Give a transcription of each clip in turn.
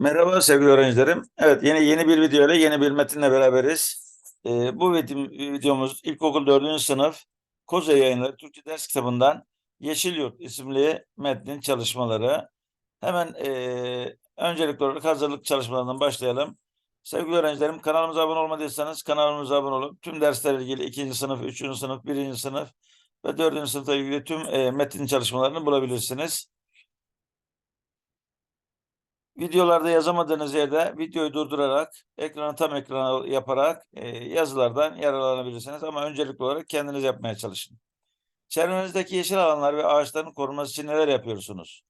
Merhaba sevgili öğrencilerim. Evet yeni yeni bir video ile yeni bir metinle beraberiz. Ee, bu vid- videomuz ilkokul 4. sınıf Koza Yayınları Türkçe Ders Kitabı'ndan Yeşil Yurt isimli metnin çalışmaları. Hemen e, öncelikli olarak hazırlık çalışmalarından başlayalım. Sevgili öğrencilerim kanalımıza abone olmadıysanız kanalımıza abone olup tüm derslerle ilgili 2. sınıf, 3. sınıf, 1. sınıf ve 4. sınıfla ilgili tüm e, metin çalışmalarını bulabilirsiniz. Videolarda yazamadığınız yerde videoyu durdurarak, ekranı tam ekrana yaparak e, yazılardan yararlanabilirsiniz. Ama öncelikli olarak kendiniz yapmaya çalışın. Çevrenizdeki yeşil alanlar ve ağaçların korunması için neler yapıyorsunuz?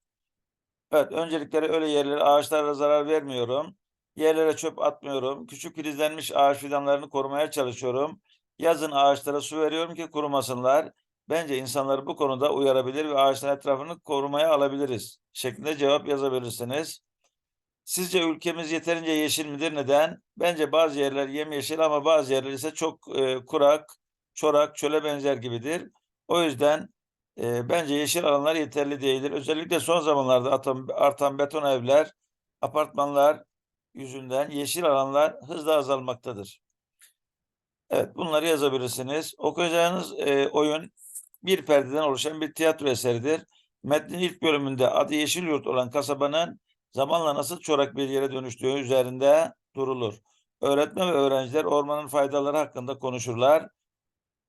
Evet, öncelikleri öyle yerlere ağaçlara zarar vermiyorum. Yerlere çöp atmıyorum. Küçük filizlenmiş ağaç fidanlarını korumaya çalışıyorum. Yazın ağaçlara su veriyorum ki kurumasınlar. Bence insanları bu konuda uyarabilir ve ağaçların etrafını korumaya alabiliriz. Şeklinde cevap yazabilirsiniz. Sizce ülkemiz yeterince yeşil midir? Neden? Bence bazı yerler yemyeşil ama bazı yerler ise çok e, kurak, çorak, çöle benzer gibidir. O yüzden e, bence yeşil alanlar yeterli değildir. Özellikle son zamanlarda atan, artan beton evler, apartmanlar yüzünden yeşil alanlar hızla azalmaktadır. Evet, bunları yazabilirsiniz. Okuyacağınız e, oyun bir perdeden oluşan bir tiyatro eseridir. Metnin ilk bölümünde adı Yeşilyurt olan kasabanın zamanla nasıl çorak bir yere dönüştüğü üzerinde durulur. Öğretmen ve öğrenciler ormanın faydaları hakkında konuşurlar.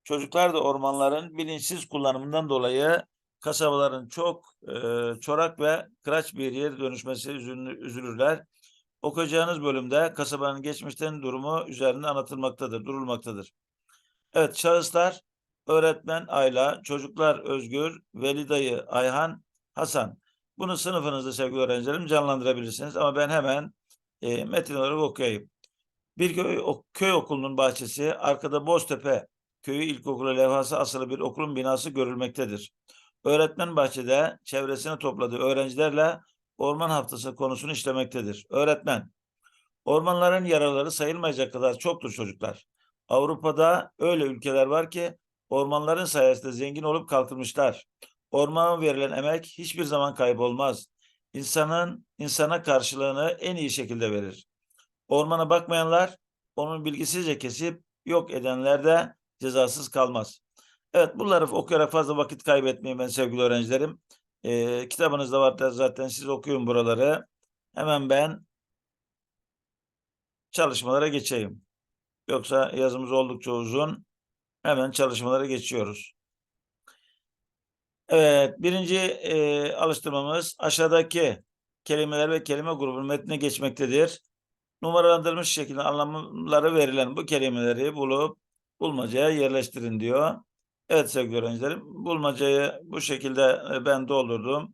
Çocuklar da ormanların bilinçsiz kullanımından dolayı kasabaların çok e, çorak ve kıraç bir yere dönüşmesi üzülür- üzülürler. Okuyacağınız bölümde kasabanın geçmişten durumu üzerinde anlatılmaktadır, durulmaktadır. Evet, şahıslar öğretmen Ayla, çocuklar Özgür, Veli dayı Ayhan, Hasan. Bunu sınıfınızda sevgili öğrencilerim canlandırabilirsiniz ama ben hemen e, metin olarak okuyayım. Bir köy, o, köy okulunun bahçesi, arkada Boztepe köyü ilkokulu levhası asılı bir okulun binası görülmektedir. Öğretmen bahçede çevresine topladığı öğrencilerle orman haftası konusunu işlemektedir. Öğretmen, ormanların yaraları sayılmayacak kadar çoktur çocuklar. Avrupa'da öyle ülkeler var ki ormanların sayesinde zengin olup kalkınmışlar. Ormana verilen emek hiçbir zaman kaybolmaz. İnsanın insana karşılığını en iyi şekilde verir. Ormana bakmayanlar onun bilgisizce kesip yok edenler de cezasız kalmaz. Evet bunları okuyarak fazla vakit kaybetmeyin ben sevgili öğrencilerim. Ee, kitabınızda var zaten siz okuyun buraları. Hemen ben çalışmalara geçeyim. Yoksa yazımız oldukça uzun. Hemen çalışmalara geçiyoruz. Evet, birinci e, alıştırmamız aşağıdaki kelimeler ve kelime grubunun metnine geçmektedir. Numaralandırılmış şekilde anlamları verilen bu kelimeleri bulup bulmacaya yerleştirin diyor. Evet sevgili öğrencilerim, bulmacayı bu şekilde e, ben doldurdum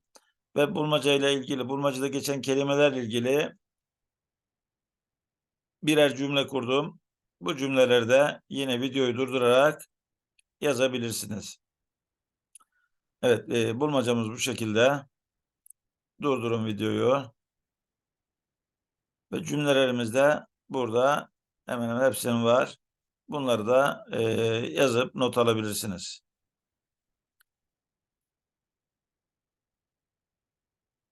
ve bulmacayla ilgili, bulmacada geçen kelimelerle ilgili birer cümle kurdum. Bu cümleleri de yine videoyu durdurarak yazabilirsiniz. Evet, e, bulmacamız bu şekilde. Durdurun videoyu. Ve cümlelerimiz de burada hemen hemen hepsinin var. Bunları da e, yazıp not alabilirsiniz.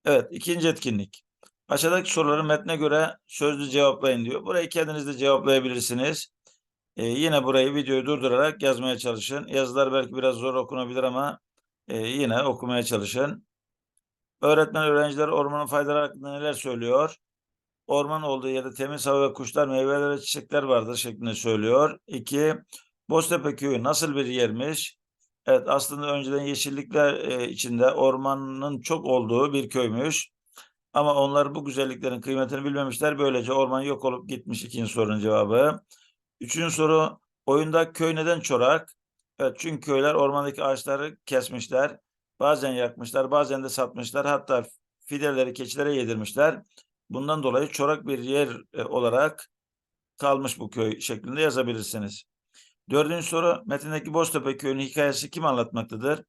Evet, ikinci etkinlik. Aşağıdaki soruları metne göre sözlü cevaplayın diyor. Burayı kendiniz de cevaplayabilirsiniz. E, yine burayı videoyu durdurarak yazmaya çalışın. Yazılar belki biraz zor okunabilir ama e, yine okumaya çalışın. Öğretmen öğrenciler ormanın faydaları hakkında neler söylüyor? Orman olduğu yerde temiz hava ve kuşlar, meyveler ve çiçekler vardır şeklinde söylüyor. İki, Boztepe köyü nasıl bir yermiş? Evet aslında önceden yeşillikler e, içinde ormanın çok olduğu bir köymüş. Ama onlar bu güzelliklerin kıymetini bilmemişler. Böylece orman yok olup gitmiş ikinci sorunun cevabı. Üçüncü soru oyunda köy neden çorak? Evet çünkü köyler ormandaki ağaçları kesmişler. Bazen yakmışlar, bazen de satmışlar. Hatta fideleri keçilere yedirmişler. Bundan dolayı çorak bir yer e, olarak kalmış bu köy şeklinde yazabilirsiniz. Dördüncü soru metindeki Boztepe köyünün hikayesi kim anlatmaktadır?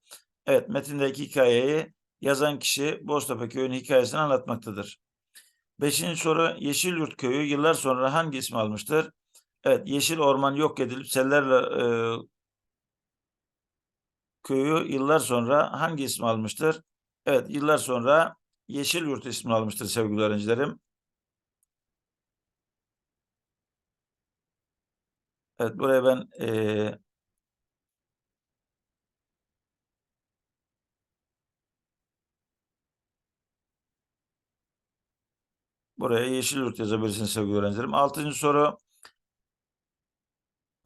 Evet metindeki hikayeyi yazan kişi Boztepe köyünün hikayesini anlatmaktadır. Beşinci soru Yeşilyurt köyü yıllar sonra hangi ismi almıştır? Evet yeşil orman yok edilip sellerle e, köyü yıllar sonra hangi isim almıştır? Evet yıllar sonra Yeşilyurt ismini almıştır sevgili öğrencilerim. Evet buraya ben e, buraya Yeşilyurt yazabilirsiniz sevgili öğrencilerim. Altıncı soru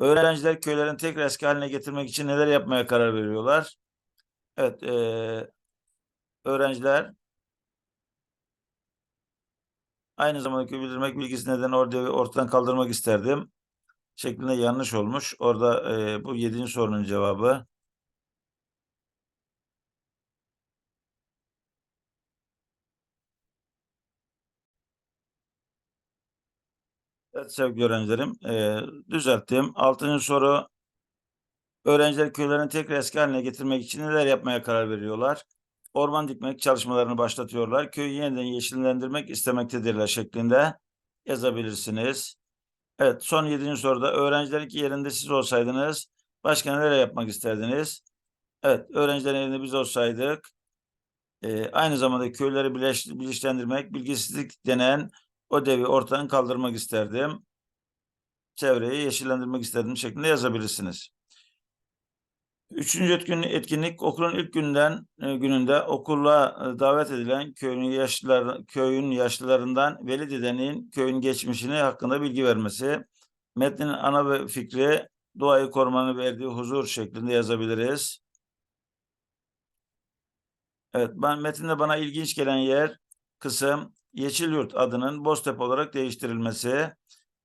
Öğrenciler köylerin tekrar eski haline getirmek için neler yapmaya karar veriyorlar? Evet, eee, öğrenciler aynı zamanda köy bildirmek bilgisi neden orada ortadan kaldırmak isterdim. Şeklinde yanlış olmuş. Orada eee, bu yedinci sorunun cevabı. Evet sevgili öğrencilerim, eee, düzelttim. Altıncı soru. Öğrenciler köylerini tekrar eski haline getirmek için neler yapmaya karar veriyorlar? Orman dikmek çalışmalarını başlatıyorlar. Köyü yeniden yeşillendirmek istemektedirler şeklinde yazabilirsiniz. Evet, son yedinci soruda öğrencilerin ki yerinde siz olsaydınız başka neler yapmak isterdiniz? Evet, öğrencilerin yerinde biz olsaydık e, aynı zamanda köyleri bileş, bilinçlendirmek, bilgisizlik denen o devi ortadan kaldırmak isterdim. Çevreyi yeşillendirmek isterdim şeklinde yazabilirsiniz. Üçüncü etkin, etkinlik okulun ilk günden e, gününde okula e, davet edilen köyün yaşlılar köyün yaşlılarından veli dedenin köyün geçmişini hakkında bilgi vermesi. Metnin ana ve fikri doğayı korumanın verdiği huzur şeklinde yazabiliriz. Evet, ben metinde bana ilginç gelen yer kısım Yeşilyurt adının Boztepe olarak değiştirilmesi.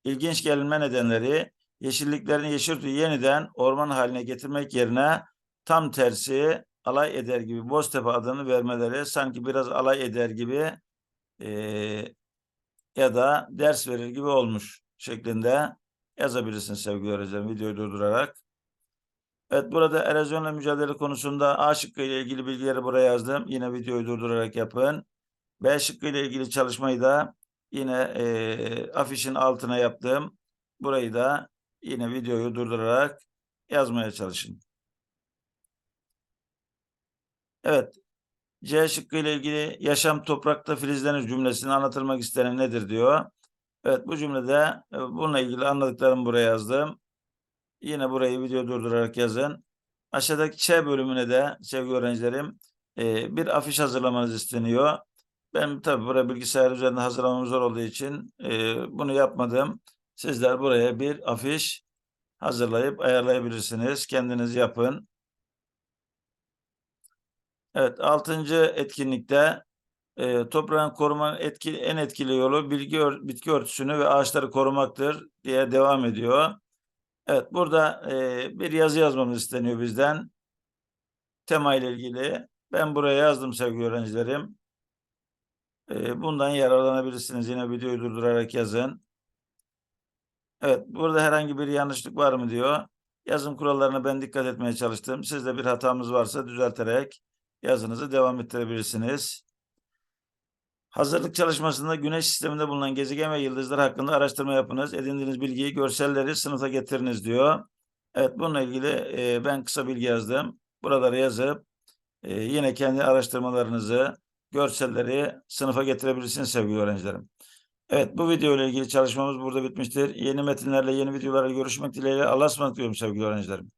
İlginç gelinme nedenleri yeşilliklerin Yeşilyurt'u yeniden orman haline getirmek yerine tam tersi alay eder gibi Boztepe adını vermeleri sanki biraz alay eder gibi e, ya da ders verir gibi olmuş şeklinde yazabilirsiniz sevgili öğrencilerim videoyu durdurarak. Evet burada erozyonla mücadele konusunda A şıkkı ile ilgili bilgileri buraya yazdım. Yine videoyu durdurarak yapın. B şıkkı ile ilgili çalışmayı da yine e, afişin altına yaptım. Burayı da yine videoyu durdurarak yazmaya çalışın. Evet. C şıkkı ile ilgili yaşam toprakta filizlenir cümlesini anlatılmak istenen nedir diyor. Evet bu cümlede e, bununla ilgili anladıklarımı buraya yazdım. Yine burayı video durdurarak yazın. Aşağıdaki Ç bölümüne de sevgili öğrencilerim e, bir afiş hazırlamanız isteniyor. Ben tabii buraya bilgisayar üzerinde hazırlamam zor olduğu için e, bunu yapmadım. Sizler buraya bir afiş hazırlayıp ayarlayabilirsiniz. Kendiniz yapın. Evet, altıncı etkinlikte e, toprağın korumanın etki, en etkili yolu bilgi ör, bitki örtüsünü ve ağaçları korumaktır diye devam ediyor. Evet, burada e, bir yazı yazmamız isteniyor bizden. Tema ile ilgili. Ben buraya yazdım sevgili öğrencilerim. E, bundan yararlanabilirsiniz. Yine videoyu durdurarak yazın. Evet, burada herhangi bir yanlışlık var mı diyor. Yazım kurallarına ben dikkat etmeye çalıştım. Sizde bir hatamız varsa düzelterek yazınızı devam ettirebilirsiniz. Hazırlık çalışmasında güneş sisteminde bulunan gezegen ve yıldızlar hakkında araştırma yapınız. Edindiğiniz bilgiyi, görselleri sınıfa getiriniz diyor. Evet bununla ilgili e, ben kısa bilgi yazdım. Buraları yazıp e, yine kendi araştırmalarınızı, görselleri sınıfa getirebilirsiniz sevgili öğrencilerim. Evet bu video ile ilgili çalışmamız burada bitmiştir. Yeni metinlerle, yeni videolarla görüşmek dileğiyle. Allah'a ısmarladık diyorum sevgili öğrencilerim.